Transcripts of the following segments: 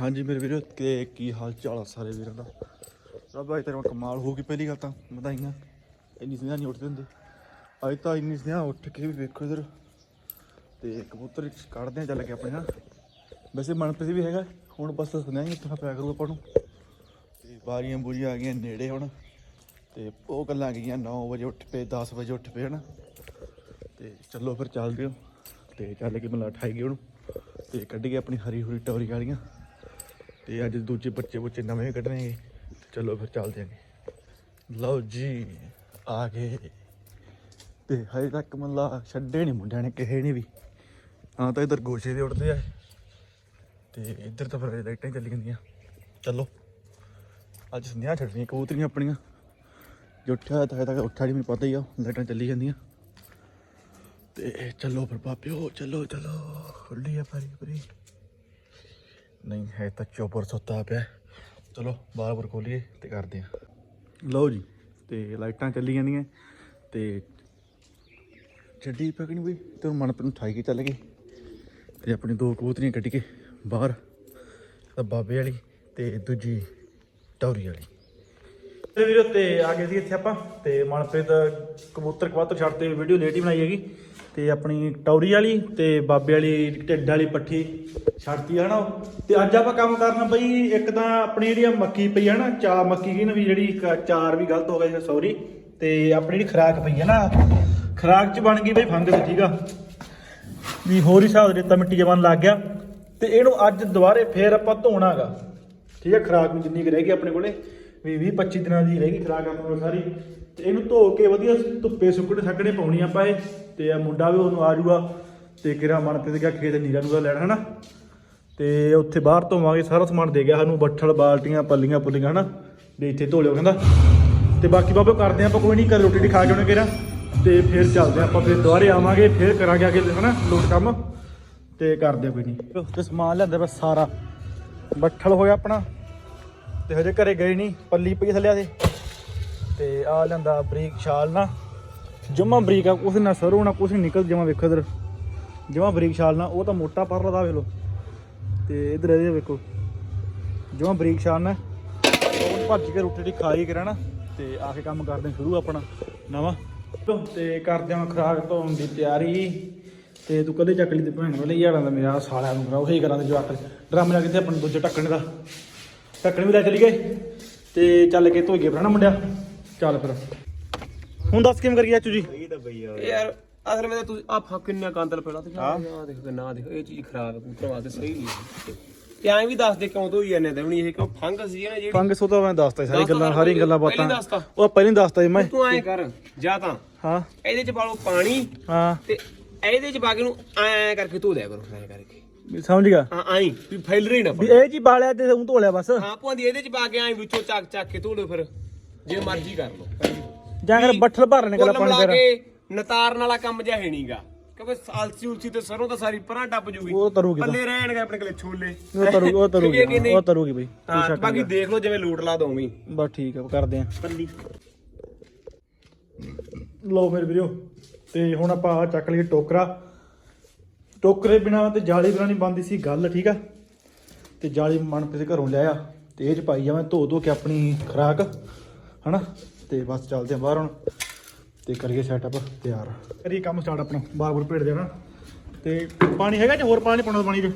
ਹਾਂਜੀ ਮੇਰੇ ਵੀਰੋ, ਤੇ ਕੀ ਹਾਲ ਚਾਲ ਆ ਸਾਰੇ ਵੀਰਾਂ ਦਾ? ਰੱਬ ਅੱਜ ਤੇਰਾ ਕਮਾਲ ਹੋ ਗਈ ਪਹਿਲੀ ਗੱਲ ਤਾਂ, ਵਧਾਈਆਂ। ਇੰਨੀ ਸਨੇਹਾ ਨਹੀਂ ਉੱਠਦੇ ਹੁੰਦੇ। ਅੱਜ ਤਾਂ ਇੰਨੀ ਸਨੇਹਾ ਉੱਠ ਕੇ ਵੀ ਵੇਖੋ ਇਧਰ। ਤੇ ਕਬੂਤਰ ਕੱਢਦੇ ਆ ਚੱਲ ਕੇ ਆਪਣੇ ਨਾਲ ਵੈਸੇ ਮਨਪ੍ਰੀਤ ਵੀ ਹੈਗਾ, ਹੁਣ ਬਸ ਸੁਨੇਹਾ ਹੀ ਉੱਠਣਾ ਪਿਆ ਕਰੂ ਆਪਾਂ ਨੂੰ। ਤੇ ਬਾਰੀਆਂ ਬੂਰੀਆਂ ਆ ਗਈਆਂ ਨੇੜੇ ਹੁਣ। ਤੇ ਉਹ ਗੱਲਾਂ ਗਈਆਂ 9 ਵਜੇ ਉੱਠ ਪਏ 10 ਵਜੇ ਉੱਠ ਪਏ, ਹਨਾ। ਤੇ ਚੱਲੋ ਫਿਰ ਚੱਲਦੇ ਹਾਂ। ਤੇ ਚੱਲ ਕੇ ਮਲਾ ਠਾਈ ਗਏ ਉਹਨੂੰ ਤੇ ਕੱਢ ਗਏ ਆਪਣੀ ਹਰੀ ਹੁਰੀ ਟੌਰੀ ਵਾਲੀਆਂ। ਤੇ ਅੱਜ ਦੂਜੇ ਬੱਚੇ ਬੱਚੇ ਨਵੇਂ ਕੱਢਣਗੇ। ਤੇ ਚਲੋ ਫਿਰ ਚੱਲਦੇ ਆਂਗੇ ਲਓ ਜੀ, ਆ ਗਏ। ਤੇ ਹਜੇ ਤੱਕ ਮੱਲਾ ਛੱਡੇ ਨਹੀਂ ਮੁੰਡਿਆਂ ਨੇ ਕਿਸੇ ਨੇ ਵੀ। ਹਾਂ ਤਾਂ ਇਧਰ ਗੋਸ਼ੇ ਦੇ ਉੱਡਦੇ ਆ। ਤੇ ਇੱਧਰ ਤਾਂ ਫਿਰ ਲਾਈਟਾਂ ਹੀ ਚੱਲੀ ਜਾਂਦੀਆਂ ਚਲੋ, ਅੱਜ ਸੰਧਿਆ ਛੱਡਣੀਆਂ, ਕਬੂਤਰੀਆਂ ਆਪਣੀਆਂ। ਜੋ ਉੱਠਿਆ ਤਾਂ ਹਜੇ ਤੱਕ ਉੱਠਿਆ ਨਹੀਂ ਮੈਨੂੰ ਪਤਾ ਹੀ ਆ, ਲਾਈਟਾਂ ਚੱਲੀ ਜਾਂਦੀਆਂ। ਤੇ ਚਲੋ ਫਿਰ ਪਾਪਿਓ ਚਲੋ ਚਲੋ। ਖੁੱਲੀ ਆ ਪਰੀ ਪਰੀ ਨਹੀਂ ਹੈ ਤਾਂ ਚੋਪਰ ਸੁੱਤਾ ਪਿਆ। ਚਲੋ, ਬਾਹਰ ਬਰ ਖੋਲੀਏ ਤੇ ਕਰਦੇ ਆ। ਲਓ ਜੀ, ਤੇ ਲਾਈਟਾਂ ਚੱਲੀ ਜਾਂਦੀਆਂ ਤੇ ਛੱਡੀ ਪਕਣੀ ਬਈ, ਤੇ ਹੁਣ ਮਨਪ੍ਰੀਤ ਨੂੰ ਠਾਈ ਕੇ ਚੱਲ ਗਏ। ਤੇ ਆਪਣੀ ਦੋ ਕਬੂਤਰੀਆਂ ਕੱਢ ਕੇ ਬਾਹਰ, ਤਾਂ ਬਾਬੇ ਵਾਲੀ ਤੇ ਦੂਜੀ ਟੌਰੀ ਵਾਲੀ। ਤੇ ਵੀਰੋ, ਤੇ ਆ ਗਏ ਸੀ ਇੱਥੇ ਆਪਾਂ, ਤੇ ਮਨਪ੍ਰੀਤ ਕਬੂਤਰ ਕਬੂਤਰ ਛੱਡ ਤੇ ਵੀਡੀਓ ਲੇਟ ਹੀ ਬਣਾਈ ਹੈਗੀ। ਤੇ ਆਪਣੀ ਟੌਰੀ ਵਾਲੀ ਤੇ ਬਾਬੇ ਵਾਲੀ, ਢਿੱਡ ਵਾਲੀ ਪੱਠੀ ਛੱਡਤੀ ਆ ਨਾ ਉਹ। ਤੇ ਅੱਜ ਆਪਾਂ ਕੰਮ ਕਰਨਾ ਬਈ ਇੱਕ ਤਾਂ ਆਪਣੀ ਜਿਹੜੀ ਆਹ ਮੱਕੀ ਪਈ ਆ ਨਾ, ਚਾ ਮੱਕੀ ਕੀ ਨਾ ਵੀ ਜਿਹੜੀ ਚਾਰ ਵੀ ਗਲਤ ਹੋ ਗਿਆ ਸੌਰੀ ਤੇ ਆਪਣੀ ਜਿਹੜੀ ਖਰਾਕ ਪਈ ਹੈ ਨਾ, ਖਰਾਕ ਚ ਬਣ ਗਈ ਬਈ ਫੰਗਸ, ਠੀਕ ਆ? ਵੀ ਹੋਰ ਹੀ ਹਿਸਾਬ ਦੇ ਰੇਤਾ ਮਿੱਟੀ ਜਵਾਨ ਲੱਗ ਗਿਆ। ਤੇ ਇਹਨੂੰ ਅੱਜ ਦੁਬਾਰੇ ਫੇਰ ਆਪਾਂ ਧੋਣਾਗਾ। ਠੀਕ ਹੈ ਖਰਾਕ ਨੂੰ ਜਿੰਨੀ ਕੁ ਰਹਿ ਗਈ ਆਪਣੇ ਕੋਲੇ, ਵੀ 20 25 ਦਿਨਾਂ ਦੀ ਰਹਿ ਗਈ ਖਰਾਕ ਆਪਣੇ ਕੋਲ ਸਾਰੀ। ਤੇ ਇਹਨੂੰ ਧੋ ਕੇ ਵਧੀਆ ਧੁੱਪੇ ਸੁੱਕਣੇ ਸੱਕਣੇ ਪਾਉਣੀ ਆਪਾਂ ਇਹ, ਤੇ ਆ ਮੁੰਡਾ ਵੀ ਉਹਨੂੰ ਆ ਜੂਗਾ ਤੇ ਕਿਰਾ ਮਨ ਤੇ ਗਿਆ ਖੇਤ ਨੀਰਾ ਨੂੰ ਲੈਣਾ, ਹਨਾ? ਤੇ ਉੱਥੇ ਬਾਹਰ ਧੋਵਾਂਗੇ, ਸਾਰਾ ਸਮਾਨ ਦੇ ਗਿਆ ਸਾਨੂੰ, ਬੱਠਲ, ਬਾਲਟੀਆਂ, ਪੱਲੀਆਂ ਪੁੱਲੀਆਂ, ਹਨਾ? ਵੀ ਇੱਥੇ ਧੋ ਲਿਓ, ਕਹਿੰਦਾ। ਤੇ ਬਾਕੀ ਬਾਬੇ ਕਰਦੇ ਆਪਾਂ, ਕੋਈ ਨਹੀਂ ਕਰ ਰੋਟੀ ਟੀ ਖਾ ਕੇ ਉਹਨੇ ਕਿਹਾ ਤੇ ਫਿਰ ਚੱਲਦੇ ਆਪਾਂ, ਫਿਰ ਦੁਬਾਰੇ ਆਵਾਂਗੇ, ਫਿਰ ਕਰਾਂਗੇ ਅੱਗੇ, ਹਨਾ, ਲੋਟ ਕੰਮ। ਤੇ ਕਰਦੇ ਕੋਈ ਨਹੀਂ। ਤੇ ਸਮਾਨ ਲਿਆਂਦਾ ਬਸ ਸਾਰਾ। ਬੱਠਲ ਹੋਇਆ ਆਪਣਾ, ਤੇ ਹਜੇ ਘਰੇ ਗਏ ਨਹੀਂ, ਪੱਲੀ ਪਈ ਥੱਲੇ ਦੇ ਤੇ ਆ ਲਿਆਂਦਾ ਬਰੀਕ ਛਾਲ ਨਾ ਜਮਾ ਬਰੀਕ ਆ, ਕੁਛ ਨਾ ਸਰੋਂ ਨਾ ਕੁਛ ਨਿਕਲ, ਜਮਾ ਵੇਖੋ ਇਧਰ। ਜਮਾ ਬਰੀਕ ਛਾਲ ਨਾ ਉਹ ਤਾਂ ਮੋਟਾ ਪਰ ਲਦਾ ਵੇਖ ਲੋ ਤੇ ਇਧਰ ਇਹਦੇ ਵੇਖੋ। ਜਮਾ ਬਰੀਕ ਛਾਲ ਨਾ ਉਹ ਭੱਜ ਕੇ ਰੋਟੀ ਦੀ ਖਾਈ ਕਰਾਣਾ ਤੇ ਆ ਕੇ ਕੰਮ ਕਰਦੇ ਸ਼ੁਰੂ ਆਪਣਾ ਨਵਾਂ। ਤੇ ਕਰਦੇ ਹਾਂ ਖਰਾਕ ਧੋਣ ਦੀ ਤਿਆਰੀ। ਤੇ ਤੂੰ ਕਦੇ ਚੱਕ ਲਈ ਤੇ ਭੈਣ ਵਾਲੇ ਯਾਰਾਂ ਦਾ ਮੇਰਾ ਸਾਲਿਆਂ ਨੂੰ ਕਰਾ, ਉਹੀ ਕਰਾਂ ਤੇ ਜਵਾਕ। ਡਰਮ ਲੈ ਕਿੱਥੇ ਆਪਣੇ ਦੂਜੇ ਢੱਕਣ ਦਾ। ਢੱਕਣ ਵੀ ਲੈ ਚਲੀ ਗਏ ਤੇ ਚੱਲ ਕੇ ਧੋਈਏ ਫਿਰ ਮੁੰਡਿਆ। ਚੱਲ ਫਿਰ। ਹੁਣ ਦੱਸ ਕਿਵੇਂ ਕਰੀਏ ਜੀ? ਯਾਰ। ਅਸਲ ਵਿੱਚ ਤੂੰ ਆ ਫੱਕ ਕਿੰਨਾ ਕਾਂਦਲ ਪਹਿਲਾਂ ਤੇ ਆ ਦੇਖ ਕਿੰਨਾ ਦੇਖ ਇਹ ਚੀਜ਼ ਖਰਾਬ ਹੈ ਕਬੂਤਰ ਵਾਸਤੇ ਸਹੀ ਨਹੀਂ ਤੇ ਐਂ ਵੀ ਦੱਸ ਦੇ ਕਿਉਂ ਧੋਈ ਜਾਂਦੇ ਤੇ ਇਹ ਕਿਉਂ ਫੰਗਸ ਸੀ ਨਾ ਜਿਹੜੀ ਫੰਗਸ ਉਹ ਤਾਂ ਮੈਂ ਦੱਸਤਾ ਸਾਰੀ ਗੱਲਾਂ ਨਾ ਸਾਰੀ ਗੱਲਾਂ ਪਹਿਲਾਂ ਬਾਤਾਂ ਦੱਸਤਾ। ਉਹ ਪਹਿਲਾਂ ਹੀ ਦੱਸਤਾ ਜੀ ਮੈਂ। ਤੂੰ ਐਂ ਕਰ? ਜਾਂ ਤਾਂ। ਹਾਂ। ਇਹਦੇ ਚ ਪਾ ਲਓ ਪਾਣੀ। ਹਾਂ। ਤੇ ਇਹਦੇ ਚ ਪਾ ਕੇ ਨੂੰ ਐਂ ਕਰਕੇ ਧੋ ਦਿਆ ਕਰੋ ਐਂ ਕਰਕੇ। ਵੀ ਸਮਝ ਗਿਆ? ਹਾਂ ਐਂ ਵੀ ਫੈਲ ਰਹੀ ਨਾ ਵੀ ਇਹ ਜੀ ਬਾਲਿਆ ਤੇ ਉਹ ਧੋ ਲਿਆ ਬਸ। ਹਾਂ ਭਾਂਦੀ ਇਹਦੇ ਚ ਪਾ ਕੇ ਐਂ ਵਿੱਚੋਂ ਚੱਕ ਚੱਕ ਕੇ ਧੋ ਲਿਓ ਫਿਰ। ਜੇ ਮਰਜ਼ੀ ਕਰ ਲਓ। ਜਾਂ ਕਰ ਬੱਠਲ ਭਰ ਨਿਕਲ ਕੁੱਲ ਪਾਣੀ ਮਿਲਾ ਫਿਰ ਕੇ ਨਤਾਰਨ ਵਾਲਾ ਕੰਮ ਜਿਹਾ ਹੈ ਨਹੀਂਗਾ ਕਿਉਂਕਿ ਆਲਸੀ ਉਲਸੀ ਤੇ ਸਰੋਂ ਤਾਂ ਸਾਰੀ ਪਰਾਂ ਟੱਪ ਜੂਗੀ। ਉਹ ਤਰੂਗੀ ਤਾਂ। ਪੱਲੇ ਰਹਿਣਗੇ ਆਪਣੇ ਕੋਲੇ ਛੋਲੇ। ਉਹ ਤਰੂ ਉਹ ਤਰੂਗੀ ਠੀਕ ਹੈ ਕਿ ਨਹੀਂ? ਉਹ ਤਰੂਗੀ ਬਈ। ਹਾਂ ਬਾਕੀ ਦੇਖ ਲਓ ਜਿਵੇਂ ਲੂਟ ਲਾ ਦੋਵੀਂ ਬਸ ਠੀਕ ਆ ਕਰਦੇ ਆ। ਪੱਲੀ। ਲਓ ਫਿਰ ਵੀਰੋ ਤੇ ਹੁਣ ਆਪਾਂ ਆਹ ਚੱਕ ਲਈਏ ਟੋਕਰਾ। ਟੋਕਰੇ ਬਿਨਾ ਤੇ ਜਾਲੀ ਬਿਨਾ ਨਹੀਂ ਬੰਦੀ ਸੀ ਗੱਲ ਠੀਕ ਆ? ਤੇ ਜਾਲੀ ਮਨਪ੍ਰੀਤ ਘਰੋਂ ਲਿਆਇਆ। ਤੇ ਇਹ ਚ ਪਾਈ ਜਾਵਾਂ ਧੋ ਧੋ ਕੇ ਆਪਣੀ ਖਰਾਕ। ਹਨਾ? ਤੇ ਬਸ ਚੱਲਦੇ ਆ ਬਾਹਰ ਹੁਣ। ਤੇ ਕਰੀਏ ਸੈਟਅਪ ਤਿਆਰ। ਕਰੀਏ ਕੰਮ ਸਟਾਰਟ ਆਪਣਾ ਬਾਰ ਬਾਰ ਭੇੜ ਦੇਣਾ ਤੇ ਪਾਣੀ ਹੈਗਾ ਜਾਂ ਹੋਰ ਪਾਣੀ ਪਾਉਣਾ ਪਾਣੀ ਚ?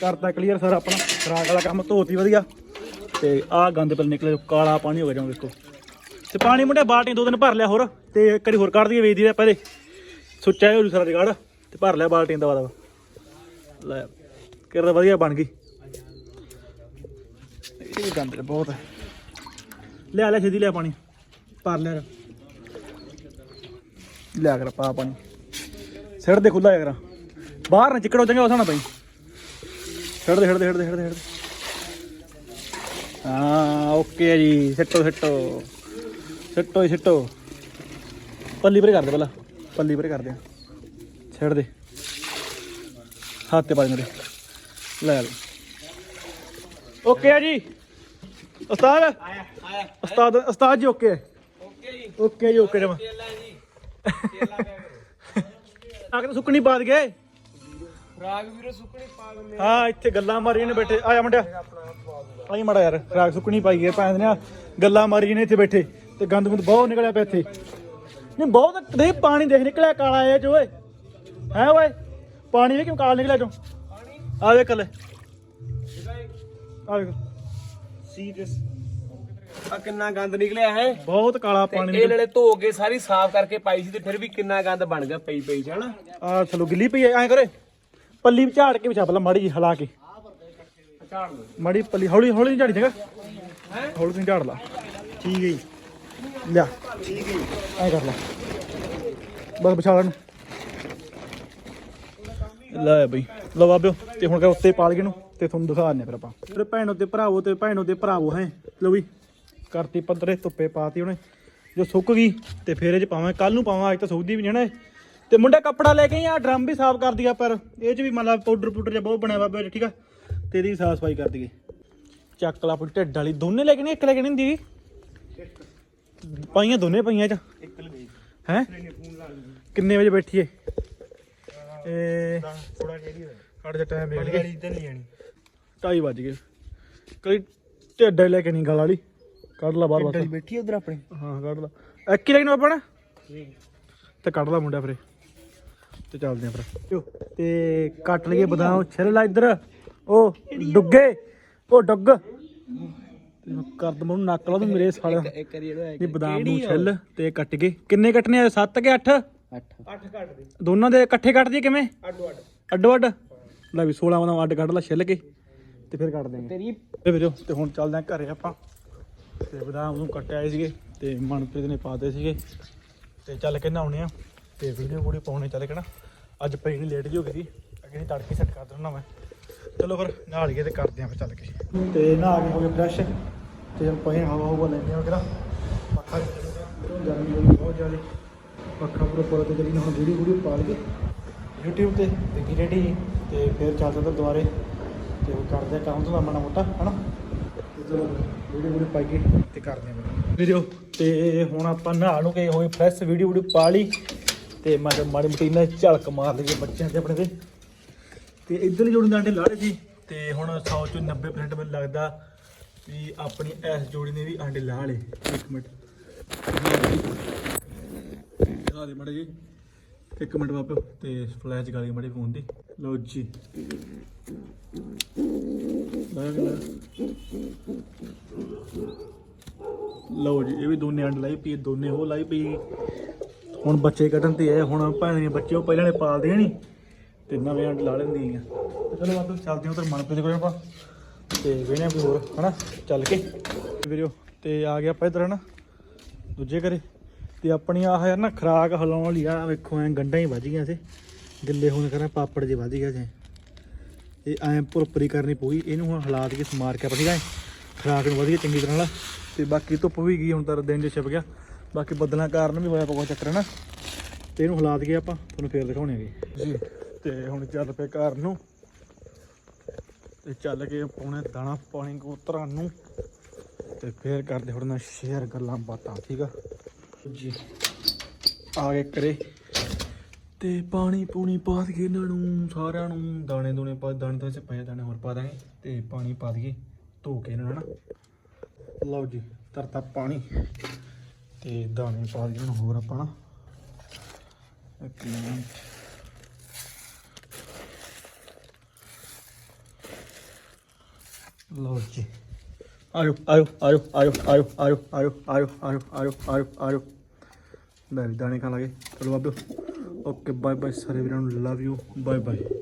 ਕਰਤਾ ਕਲੀਅਰ ਸਰ ਆਪਣਾ, ਖਰਾਕ ਵਾਲਾ ਕੰਮ ਧੋਤੀ ਵਧੀਆ। ਤੇ ਆਹ ਗੰਦ ਪਲ ਨਿਕਲੇ, ਕਾਲਾ ਪਾਣੀ ਹੋ ਗਿਆ ਜਾਂ ਵੇਖੋ। ਤੇ ਪਾਣੀ ਮੁੰਡੇ ਬਾਲਟੀ ਦੋ ਦਿਨ ਭਰ ਲਿਆ ਹੋਰ, ਤੇ ਇੱਕ ਵਾਰੀ ਹੋਰ ਕੱਢ ਦਈਏ, ਵੇਚ ਦਈਏ ਪਹਿਲੇ ਸੁੱਚਾ ਹੋ ਸਾਰਾ ਜਗਾੜ ਤੇ ਭਰ ਲਿਆ ਬਾਲਟੀਆਂ ਦਾ ਵਾਦਾ ਲੈ ਕਿਰ ਵਧੀਆ ਬਣ ਗਈ। ਇਹ ਗੰਦ ਬਹੁਤ ਹੈ। ਲਿਆ ਲਿਆ ਛੇਦੀ ਲਿਆ ਪਾਣੀ। ਭਰ ਲਿਆ ਲਿਆ ਕਰ ਪਾ ਪਾਣੀ। ਸਿਰ ਦੇ ਖੁੱਲਾ ਕਰਾ। ਬਾਹਰ ਨਾ ਚਿੱਕੜ ਹੋ ਜਾਏਗਾ ਪਈ। ਛੱਡ ਦੇ ਛੱਡ ਦੇ ਛੱਡ ਦੇ ਛੱਡ ਦੇ ਹਾਂ, ਓਕੇ ਜੀ, ਸਿੱਟੋ ਸਿੱਟੋ। ਸਿੱਟੋ ਹੀ ਸਿੱਟੋ। ਪੱਲੀ ਪਰੇ ਕਰ ਦੇ ਪਹਿਲਾਂ। ਪੱਲੀ ਪਰੇ ਕਰ ਦੇ। ਛੱਡ ਦੇ। ਹੱਥ ਤੇ ਪਾ ਦੇ ਮੇਰੇ। ਲੈ ਲੈ। ਓਕੇ ਆ ਜੀ। ਉਸਤਾਦ? ਆਇਆ ਆਇਆ। ਉਸਤਾਦ ਉਸਤਾਦ ਜੀ ਓਕੇ। ਓਕੇ ਜੀ। ਓਕੇ ਜੀ ਓਕੇ ਜਮਾ। ਕੇਲਾ ਜੀ। ਕੇਲਾ ਕਿਆ ਕਰੋ। ਆ ਕੇ ਸੁੱਕਣੀ ਬਾਦ ਗਏ ਖਰਾਕ ਵੀਰੋ ਸੁੱਕਣੀ ਪਾ ਦਿੰਦੇ ਹਾਂ ਇੱਥੇ ਗੱਲਾਂ ਮਾਰੀਆਂ ਨੇ ਬੈਠੇ। ਆਇਆ ਮੁੰਡਿਆ। ਆਈ ਮੜਾ ਯਾਰ ਖਰਾਕ ਸੁੱਕਣੀ ਪਾਈ ਹੈ ਭੈਣ ਦੇ ਨਾਲ। ਗੱਲਾਂ ਮਾਰੀਆਂ ਨੇ ਇੱਥੇ ਬੈਠੇ ਤੇ ਗੰਦ ਗੁੰਦ ਬਹੁਤ ਨਿਕਲਿਆ ਪਿਆ ਇੱਥੇ। ਨਹੀਂ ਬਹੁਤ ਦੇਖ ਪਾਣੀ ਦੇਖ ਨਿਕਲਿਆ ਕਾਲਾ ਇਹ ਚ ਓਏ। ਹੈ ਓਏ। ਪਾਣੀ ਵੀ ਕਿਉਂ ਕਾਲਾ ਨਿਕਲਿਆ ਚੋਂ ਆ ਵੇਖ ਲੈ ਆ ਵੇਖ। ਸੀਰੀਅਸ ਆ ਕਿੰਨਾ ਗੰਦ ਨਿਕਲਿਆ ਹੈ। ਬਹੁਤ ਕਾਲਾ ਪਾਣੀ ਇਹ ਨਾਲੇ ਧੋ ਕੇ ਸਾਰੀ ਸਾਫ਼ ਕਰਕੇ ਪਾਈ ਸੀ ਤੇ ਫਿਰ ਵੀ ਕਿੰਨਾ ਗੰਦ ਬਣ ਗਿਆ ਪਈ ਪਈ ਚ ਹਨਾ? ਆ ਚਲੋ ਗਿੱਲੀ ਪਈ ਐ ਐ ਕਰੇ। ਪੱਲੀ ਝਾੜ ਕੇ ਵਿਛਾ ਪਹਿਲਾਂ ਮਾੜੀ ਜੀ ਹਿਲਾ ਕੇ। ਝਾੜ ਲਓ ਮਾੜੀ ਪੱਲੀ ਹੌਲੀ ਹੌਲੀ ਝਾੜੀ ਜਗਾ ਹੈ? ਹੌਲੀ ਤੋਂ ਝਾੜ ਲਾ। ਠੀਕ ਹੈ ਜੀ। ਲਿਆ। ਠੀਕ ਹੈ ਐ ਕਰ ਲਾ। ਬਸ ਵਿਛਾ ਲੈਣ। ਲੈ ਬਈ ਲਓ ਬਾਬਿਓ ਤੇ ਹੁਣ ਕਰ ਉੱਤੇ ਪਾਲ ਕੇ ਨੂੰ ਤੇ ਤੁਹਾਨੂੰ ਦਿਖਾ ਦਿੰਦੇ ਫਿਰ ਆਪਾਂ। ਫਿਰ ਭੈਣੋ ਤੇ ਭਰਾਵੋ ਤੇ ਭੈਣੋ ਤੇ ਭਰਾਵੋ ਹੈ। ਲਓ ਵੀ। ਕਰਤੀ ਪੱਧਰੇ ਧੁੱਪੇ ਪਾਤੀ ਉਹਨੇ। ਜੋ ਸੁੱਕ ਗਈ ਤੇ ਫੇਰ ਇਹ ਚ ਪਾਵਾਂ ਕੱਲ ਨੂੰ ਪਾਵਾਂ ਅੱਜ ਤਾਂ ਸੁੱਕਦੀ ਵੀ ਨਹੀਂ ਨਾ ਇਹ। ਤੇ ਮੁੰਡਾ ਕੱਪੜਾ ਲੈ ਕੇ ਆਈ ਆ ਡਰਮ ਵੀ ਸਾਫ਼ ਕਰ ਦਿਆ ਪਰ ਇਹ ਚ ਵੀ ਮਤਲਬ ਪਾਊਡਰ ਪਾਊਡਰ ਜਿਹਾ ਬਹੁਤ ਬਣਿਆ ਬਾਬੇ ਠੀਕ ਆ? ਤੇ ਇਹਦੀ ਸਾਫ਼ ਸਫ਼ਾਈ ਕਰ ਦਈਏ। ਚੱਕ ਲਾ ਆਪਣੀ ਢਿੱਡ ਵਾਲੀ। ਦੋਨੇ ਲੈ ਕੇ ਨਹੀਂ ਇੱਕ ਲੈ ਕੇ ਨਹੀਂ ਹੁੰਦੀ ਪਾਈਆਂ ਦੋਨੇ ਪਈਆਂ ਚ। ਹੈ? ਕਿੰਨੇ ਵਜੇ ਬੈਠੀਏ? ਇਹ ਥੋੜਾ ਜਿਹੜੀ ਹੋਇਆ। ਕੱਢ ਜਾ ਟਾਈਮ ਵੇਖ ਲਈਏ ਇੱਧਰ ਨਹੀਂ ਜਾਣੀ 2:30 ਵੱਜ ਗਏ। ਕਈ ਢਿੱਡ ਲੈ ਕੇ ਨਹੀਂ ਗਲ ਵਾਲੀ। ਕੱਢ ਲਾ ਬਾਹਰ ਬਸ। ਬੈਠੀ ਉਧਰ ਆਪਣੇ। ਹਾਂ ਕੱਢ ਲਾ। ਇੱਕ ਹੀ ਲੈਣ ਆਪਣਾ? ਤੇ ਕੱਢ ਲਾ ਮੁੰਡਾ ਫਿਰ। ਤੇ ਚੱਲਦੇ ਆ ਫਿਰ। ਤੇ ਕੱਟ ਲਈਏ ਬਦਾਮ। ਛਿੱਲ ਲਾ ਇੱਧਰ। ਉਹ ਡੁੱਗੇ। ਉਹ ਡੁੱਗ। ਕਰ ਦਮ ਨੱਕ ਲਾ ਤੂੰ ਮੇਰੇ ਸਾਲਾ ਇਹ ਬਦਾਮ ਨੂੰ ਛਿੱਲ ਤੇ ਕੱਟ ਕੇ ਕਿੰਨੇ ਕੱਟਨੇ ਆ? 7 ਕਿ 8 8 8 ਕੱਟ ਦੇ। ਦੋਨਾਂ ਦੇ ਇਕੱਠੇ ਕੱਟ ਦਈਏ ਕਿਵੇਂ? ਅੱਡੋ ਅੱਡ। ਅੱਡੋ ਅੱਡ। ਲੈ ਵੀ 16 ਬਦਾਮ ਅੱਡ ਕੱਢ ਲਾ ਛਿੱਲ ਕੇ। ਤੇ ਫਿਰ ਕੱਟ ਦੇਂਗੇ ਤੇਰੀ ਤੇ ਵੀਰੋ ਤੇ ਹੁਣ ਚੱਲਦੇ ਆ ਘਰੇ ਆਪਾਂ। ਤੇ ਬਦਾਮ ਨੂੰ ਕੱਟਿਆ ਆਏ ਸੀਗੇ ਤੇ ਮਨਪ੍ਰੀਤ ਨੇ ਪਾਤੇ ਸੀਗੇ। ਤੇ ਚੱਲ ਕੇ ਨਹਾਉਣੇ ਆ। ਤੇ ਵੀਡੀਓ ਪੂਰੀ ਪਾਉਣੇ ਚੱਲ ਕੇ ਨਾ। ਅੱਜ ਪਈ ਨਹੀਂ ਲੇਟ ਜੀ ਹੋ ਗਈ ਸੀ। ਅੱਗੇ ਤੜਕੇ ਸੈੱਟ ਕਰ ਦੇਣਾ ਮੈਂ ਚਲੋ ਫਿਰ ਨਹਾ ਲਈਏ ਤੇ ਕਰਦੇ ਆ ਫਿਰ ਚੱਲ ਕੇ। ਤੇ ਨਹਾ ਕੇ ਹੋ ਗਏ ਫਰੈਸ਼ ਤੇ ਹੁਣ ਪਏ ਹਵਾ ਹਵਾ ਲੈਂਦੇ ਆ ਕਿਹੜਾ। ਪੱਖਾ ਗਰਮੀ ਹੋ ਗਈ ਬਹੁਤ ਜ਼ਿਆਦਾ। ਪੱਖਾ ਪੂਰਾ ਪੂਰਾ ਤੇ ਜਿਹੜੀ ਹੁਣ ਵੀਡੀਓ ਵੀਡੀਓ ਪਾ ਲਈਏ। YouTube ਤੇ ਤੇ ਕੀ ਰੈਡੀ। ਤੇ ਫਿਰ ਚੱਲਦੇ ਦੁਬਾਰੇ। ਤੇ ਉਹ ਕਰਦੇ ਆ ਕੰਮ ਤੋਂ ਮਾੜਾ ਮੋਟਾ, ਹਨਾ? ਤੇ ਚਲੋ ਵੀਡੀਓ ਵੀਡੀਓ ਪਾਈਏ ਤੇ ਕਰਦੇ ਆ ਵੀਡੀਓ ਤੇ ਹੁਣ ਆਪਾਂ ਨਹਾ ਨੂੰ ਕੇ ਹੋਏ ਫਰੈਸ਼ ਵੀਡੀਓ ਵੀਡੀਓ ਪਾ ਲਈ ਤੇ ਮੈਂ ਮਾੜੀ ਮੋਟੀ ਨਾਲ ਝਲਕ ਮਾਰ ਲਈਏ ਬੱਚਿਆਂ ਤੇ ਆਪਣੇ ਤੇ। ਤੇ ਇੱਧਰਲੀ ਜੋੜੀ ਦੇ ਆਂਡੇ ਲਾੜੇ ਜੀ ਤੇ ਹੁਣ 100 ਚੋਂ 90% ਮੈਨੂੰ ਲੱਗਦਾ ਵੀ ਆਪਣੀ ਇਸ ਜੋੜੀ ਨੇ ਵੀ ਆਂਡੇ ਲਾ ਲਏ। ਇੱਕ ਮਿੰਟ। ਦਿਖਾ ਦੇ ਮੜੇ ਜੀ। ਇੱਕ ਮਿੰਟ ਬਾਪੂ ਤੇ ਫਲੈਸ਼ ਗਾਲੀ ਮੜੇ ਫੋਨ ਦੀ। ਲਓ ਜੀ। ਲਓ ਜੀ, ਇਹ ਵੀ ਦੋਨੇ ਅੰਡ ਲਾਈ ਪਈ ਦੋਨੇ ਉਹ ਲਾਈ ਪਈ। ਹੁਣ ਬੱਚੇ ਕੱਢਣ ਤੇ ਆਏ, ਹੁਣ ਭਾਵੇਂ ਦੀਆਂ ਬੱਚੇ ਉਹ ਪਹਿਲਾਂ ਨੇ ਪਾਲਦੀਆਂ ਨਹੀਂ ਤੇ ਨਵੇਂ ਅੰਡ ਲਾ ਲੈਂਦੀਆਂ ਤੇ ਚਲੋ ਬਾਪੂ ਚੱਲਦੇ ਹਾਂ ਉਧਰ ਮਨਪ੍ਰੀਤ ਕੋਲ ਆਪਾਂ, ਤੇ ਵੇਹਨੇ ਕੋਈ ਹੋਰ, ਹਨਾ? ਚੱਲ ਕੇ। ਵੀਡੀਓ ਤੇ ਆ ਗਿਆ ਆਪਾਂ ਇਧਰ, ਹਨਾ? ਦੂਜੇ ਘਰੇ। ਤੇ ਆਪਣੀ ਆਹ ਯਾਰ ਨਾ ਖਰਾਕ ਹਲਾਉਣ ਵਾਲੀ ਆ ਵੇਖੋ, ਐ ਗੰਢਾਂ ਹੀ ਵੱਜ ਗਈਆਂ ਸੀ। ਗਿੱਲੇ ਹੋਣ ਕਾਰਨ ਪਾਪੜ ਜੇ ਵੱਜ ਗਿਆ ਸੀ। ਇਹ ਐਂ ਭੁਰਪਰੀ ਕਰਨੀ ਪਊਗੀ, ਇਹਨੂੰ ਹੁਣ ਹਾਲਾਤ ਕੇ ਸਮਾਰ ਕੇ ਆਪਣੀ ਗਾਏ ਖਰਾਕ ਨੂੰ ਵਧੀਆ ਚੰਗੀ ਤਰ੍ਹਾਂ ਨਾਲ। ਤੇ ਬਾਕੀ ਧੁੱਪ ਵੀ ਗਈ, ਹੁਣ ਤਾਂ ਦਿਨ ਜੇ ਛਿਪ ਗਿਆ। ਬਾਕੀ ਬੱਦਲਾਂ ਕਾਰਨ ਵੀ ਹੋਇਆ ਪਊਗਾ ਚੱਕਰ ਨਾ ਤੇ ਇਹਨੂੰ ਹਾਲਾਤ ਕੇ ਆਪਾਂ, ਤੁਹਾਨੂੰ ਫੇਰ ਦਿਖਾਉਣੇ ਹੈਗੇ। ਜੀ। ਤੇ ਹੁਣ ਚੱਲ ਪਏ ਘਰ ਨੂੰ। ਤੇ ਚੱਲ ਕੇ ਪਾਉਣੇ ਦਾਣਾ ਪਾਣੀ ਕਬੂਤਰਾਂ ਨੂੰ। ਤੇ ਫੇਰ ਕਰਦੇ ਹੁਣ ਨਾਲ ਸ਼ੇਅਰ ਗੱਲਾਂ ਬਾਤਾਂ, ਠੀਕ ਆ? ਜੀ। ਆ ਗਏ ਕਰੇ ਤੇ ਪਾਣੀ ਪੂਣੀ ਪਾ ਕੇ ਇਹਨਾਂ ਨੂੰ, ਸਾਰਿਆਂ ਨੂੰ। ਦਾਣੇ ਦੂਣੇ ਪਾ, ਦਾਣੇ ਤਾਂ ਸੇ ਪਏ ਦਾਣੇ ਹੋਰ ਪਾ ਦਾਂਗੇ। ਤੇ ਪਾਣੀ ਪਾ ਦਈਏ, ਧੋ ਕੇ ਇਹਨਾਂ ਨੂੰ ਹਨਾ। ਲਓ ਜੀ, ਤਰਤਾ ਪਾਣੀ। ਤੇ ਦਾਣੇ ਪਾ ਦਈਏ ਹੁਣ ਹੋਰ ਆਪਾਂ ਨਾ। ਇੱਕ ਮਿੰਟ। ਲਓ ਜੀ। ਆਇਓ ਆਇਓ ਆਇਓ ਆਇਓ ਆਇਓ ਆਇਓ ਆਇਓ ਆਇਓ ਆਇਓ ਆਇਓ ਆਇਓ ਆਇਓ ਲੈ ਵੀ ਦਾਣੇ ਖਾਣ ਲੱਗੇ ਚਲੋ ਬਾਬੂ ਓਕੇ ਬਾਏ ਬਾਏ ਸਾਰੇ ਵੀਰਾਂ ਨੂੰ ਲਵ ਯੂ ਬਾਏ ਬਾਏ